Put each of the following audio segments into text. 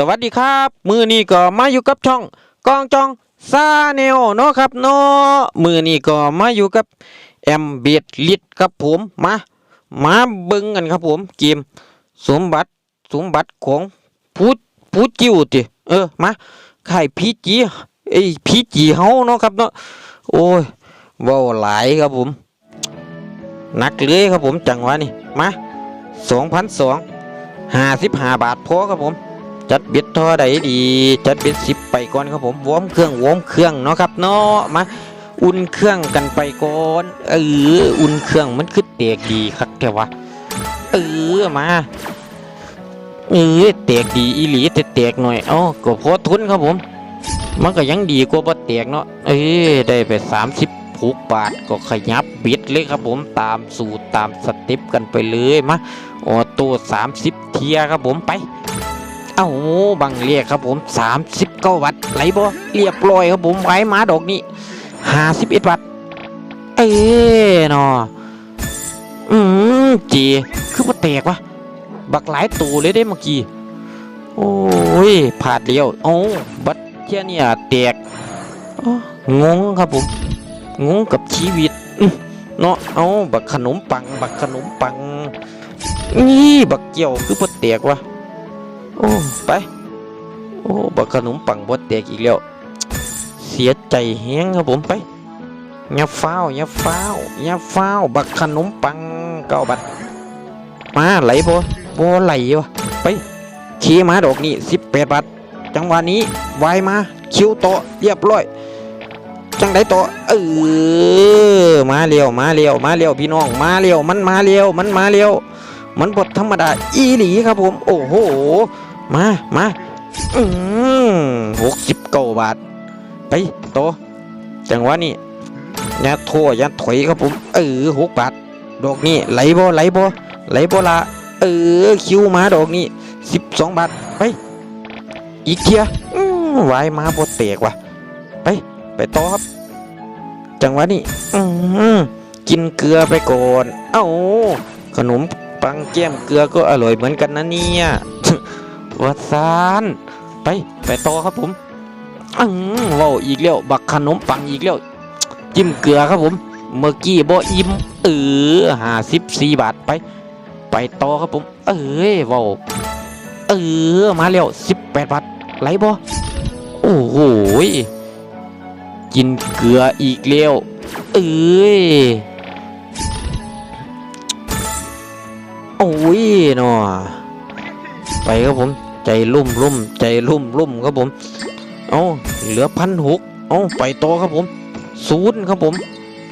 สวัสดีครับ มือนี้ก็มาอยู่กับช่องกองจองซาเนลเนาะครับเนาะมือนี้ก็มาอยู่กับแอมเบียดลิดครับผมมามาเบิ่งกันครับผมเกมสมบัติสมบัติของผู้ผู้จิ๋วติเออมาไข่พีจีไอพีจีเฮาเนาะครับเนาะโอ้ยว้าหลายครับผมหนักเลยครับผมจังหวะนี้มาสองพันสองห้าสิบห้าบาทพอครับผม จัดเบ็ดท่อใดดี จัดเบ็ดสิบไปก่อนครับผมวอมเครื่องวอมเครื่องเนาะครับเนาะมาอุ่นเครื่องกันไปก่อนเอออุ่นเครื่องมันคือเตกดีครับแต่ว่าเออมาเออเตกดีอีหลีแต่เตกหน่อยอ้าก็พอทุนครับผม มันก็ยังดีกว่าบ่เตกเนาะเอ้ยได้ไปสามสิบหกบาทก็ขยับบิดเลยครับผมตามสูตรตามสเต็ปกันไปเลยมาออโต้สามสิบเทียครับผมไป เอ้าบังเรียกครับผมสามสิบเก้าวัตต์ไหลบ่เรียบร้อยครับผมไว้มาดอกนี้ห้าสิบเอ็ดวัตต์เอ้เนาะอืมจีคือว่าแตกวะบักหลายตูเลยได้เมื่อกี้โอ้ยผาดเลี้ยวโอ้าบัดเที่ยเนี่ยแตกงงครับผมงงกับชีวิตเนาะเอาบักขนมปัง บักขนมปัง นี่บักเกี่ยวคือว่าแตกวะ โอ้ไป โอ้บักขนมปังบดแตกอีกแล้ว เสียใจแฮงครับผมไปอย่าฟ้าวอย่าฟ้าวอย่าฟ้าวบักขนมปังเก้าบัตรมาไหลบ่บ่ไหลวะไปขี่มาดอกนี้สิบแปดบาทจังหวะนี้ไวมาคิวโตเรียบร้อย จังไดโตเออมาเร็วมาเร็วมาเร็วพี่น้องมาเร็วมันมาเร็วมันมาเร็วมันบทธรรมดาอีหลีครับผม โอ้โห มามาอืมหกสิบเก้าบาท ไปโต จังหวะนี้ย่าโทษอย่าถอยครับผม เออหกบาท ดอกนี้ไหลบ่ไหลบ่ไหลบ่ละเออ คิวมาดอกนี้สิบสองบาท ไป อีกเทียอืมวายมาบ่แตกว่ะ ไป ไปต่อครับ จังหวะนี้อืมกินเกลือไปก่อน เอ้า ขนมปังแก้มเกลือก็อร่อยเหมือนกันนะเนี่ย วัดซานไปไปต่อครับผมอืมว้าวอีกแล้วบักขนมปังอีกแล้วจิ้มเกลือครับผมเมื่อกี้บ่อิ่มเออห้าสิบสี่บาทไป ไปต่อครับผมเอ้ยว้าวเออมาแล้วสิบแปดบาทไหลบ่โอ้โหยกินเกลืออีกแล้วเอ้ยโอ้ยเนาะไปครับผม ใจลุ่มลุ่มใจลุ่มลุ่มครับผม เอาเหลือพันหกเอาไปต่อครับผมศูนย์ครับผม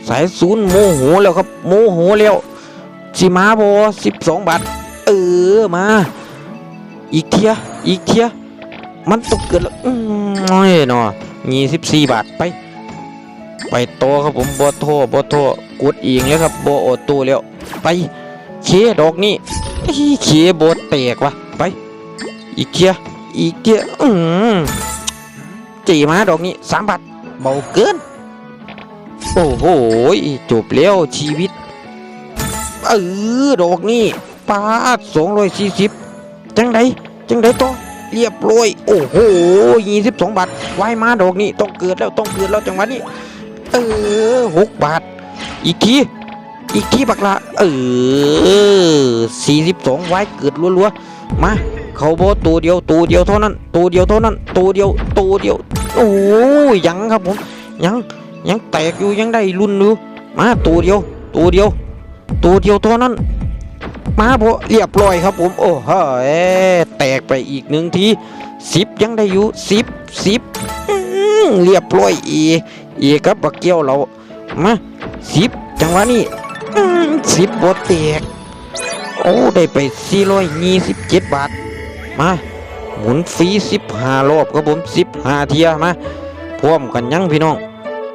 สายศูนย์โมโหแล้วครับ โมโหแล้วสิมาบอสิบสองบาท เออมา อีกเทียอีกเทียมันตกเกิดแล้วอืมโอ้ยเนาะยี่สิบสี่บาทไป ไปต่อครับผมบอโทบอโทกดเองแล้วครับบอออโตแล้ว ไปเคดอกนี่อีเคโบดแตกวะไป อีกเทียอีกเทียอืมจีมาดอกนี้สามบาทเบาเกิน โอ้โหจบแล้วชีวิต เออดอกนี้ปาดสองร้อยสี่สิบจังไดจังไดต่อเรียบร้อย โอ้โหยี่สิบสองบาทไว้มาดอกนี้ต้องเกิดแล้วต้องเกิดแล้วจังหวะนี้ เออหกบาท อีกทีอีกทีบักละเออสี่สิบสองไว้เกิดรัวๆมา เขาโบตัวเดียวตัวเดียวเท่านั้นตัวเดียวเท่านั้นตัวเดียวตัวเดียวโอ้ยยังครับผมยังยังแตกอยู่ยังได้รุ่นอยู่มาตัวเดียวตัวเดียวตัวเดียวเท่านั้นมาพอเรียบร้อยครับผมโอ้โหแตกไปอีกหนึ่งทีสิบยังได้อยู่สิบสิบเรียบร้อยอีอีครับบักเกี้ยวเรามาสิบจังหวะนี้สิบบทแตกโอ้ ได้ไปสี่ร้อยยี่สิบเจ็ดบาท มาหมุนฟรีสิบห้ารอบครับผมสิบห้าเทียมาพร้อมกันยังพี่น้อง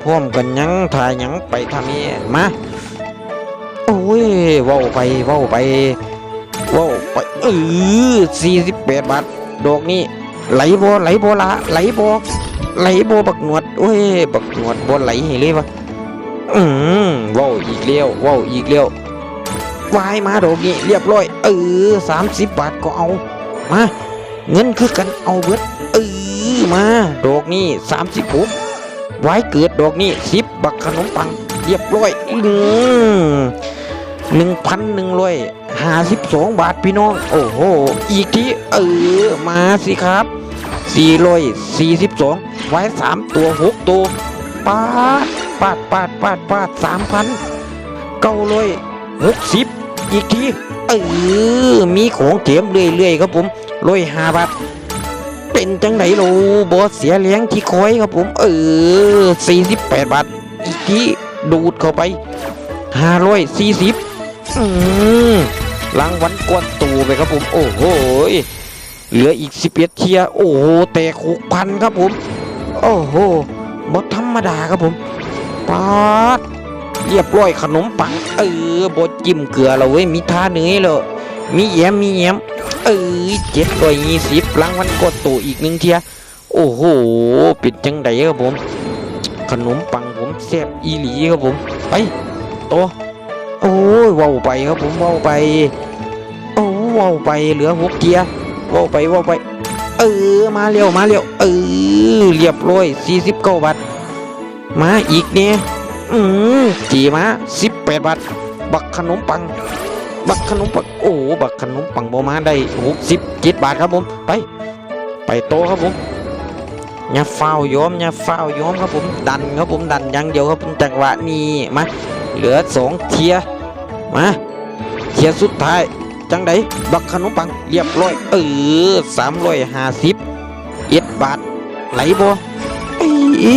พร้อมกันยังถ่ายยังไปทำนี้มาโอ้ยว้าไปว้าไปว้าไปเออสี่สิบแปดบาทดอกนี้ไหลบ่ไหลบ่ละไหลบ่ไหลบ่บักหนวดโอ้ยบักหนวดบ่ไหลให้เลยวะอืมว้าวอีกเลี้ยวว้าวอีกเลี้ยววายมาดอกนี้เรียบร้อยเออสามสิบบาทก็เอา มาเงินคือกันเอาเบิดเออมาดอกนี้สามสิบผมไว้เกิดดอกนี้สิบบักขนมปังเรียบร้อยอืมหนึ่งพันหนึ่งร้อยห้าสิบสองบาทพี่น้อง โอ้โห อีกทีเออมาสิครับสี่ร้อยสี่สิบสองไว้สามตัวหกตัวปาดปาดปาดปาดปาดสามพันเก้าร้อยหกสิบอีกที เออมีของเถมเรื่อยๆครับผมร้อยห้าบาทเป็นจังไหนโลบอสเสียเลี้ยงที่คอยครับผม เออสี่สิบแปดบาทอีกทีดูดเข้าไปห้าร้อยสี่สิบอืมรางวัลกวนตูไปครับผม โอ้โหเหลืออีกสิบเอ็ดเทีย โอ้โหแต่หกพันครับผม โอ้โหบอธรรมดาครับผมปาด เรียบร้อยขนมปัง เออบดจิ้มเกลือเราเว้ยมีท่าเนื้อเลยมีแยมมีแยมเอ้ยเจ็ดร้อยยี่สิบรางวัลกดตัวอีกหนึ่งเทียโอ้โหปิดจังไดครับผม ขนมปังผมแซ่บอีหลีครับผมไปโตวโอ้ยว้าไปครับผมว้าไปโอ้ว้าไปเหลือหกเทียว้าไปว้าไป เออมาเร็วมาเร็วเออเรียบร้อยสี่สิบเก้าบาทมาอีกเนี่ย อืมจีมาสิบแปดบาท บักขนมปัง บักขนมปัง โอ้ บักขนมปังโบมาได้หกสิบเจ็ดบาทครับผม ไป ไปโตครับผมอย่าเฝ้าโยมอย่าเฝ้าโยมครับผม ดันครับผมดันยังเดียวครับผมจังหวะนี้มา เหลือสองเทีย มา เทียสุดท้าย จังไดบักขนมปัง เรียบร้อย เออสามร้อยห้าสิบเอ็ดบาทไหลบ่อี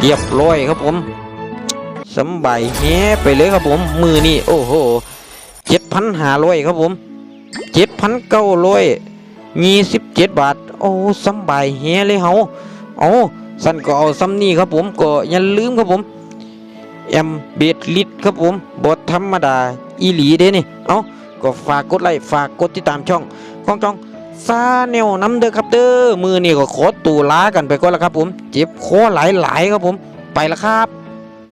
เรียบร้อยครับผม สำบายแฮไปเลยครับผมมือนี่โอ้โหเจ็ดพันห้าร้อยครับผมเจ็ดพันเก้าร้อยยี่สิบเจ็ดบาท โอ้สำบายเฮเลยเฮาเอาสันก็เอาซ้ำนี่ครับผมก็อย่าลืมครับผมแอมเบดลิตครับผมบทธรรมดาอีหลีเด้นี่เอาก็ฝากกดไลค์ฝากกดติดตามช่องของจองซาแนวน้ำเด้อครับเด้อมือนี่ก็ขอตูลากันไปก่อนแล้วครับผม เจ็บคอหลายๆครับผม ไปแล้วครับ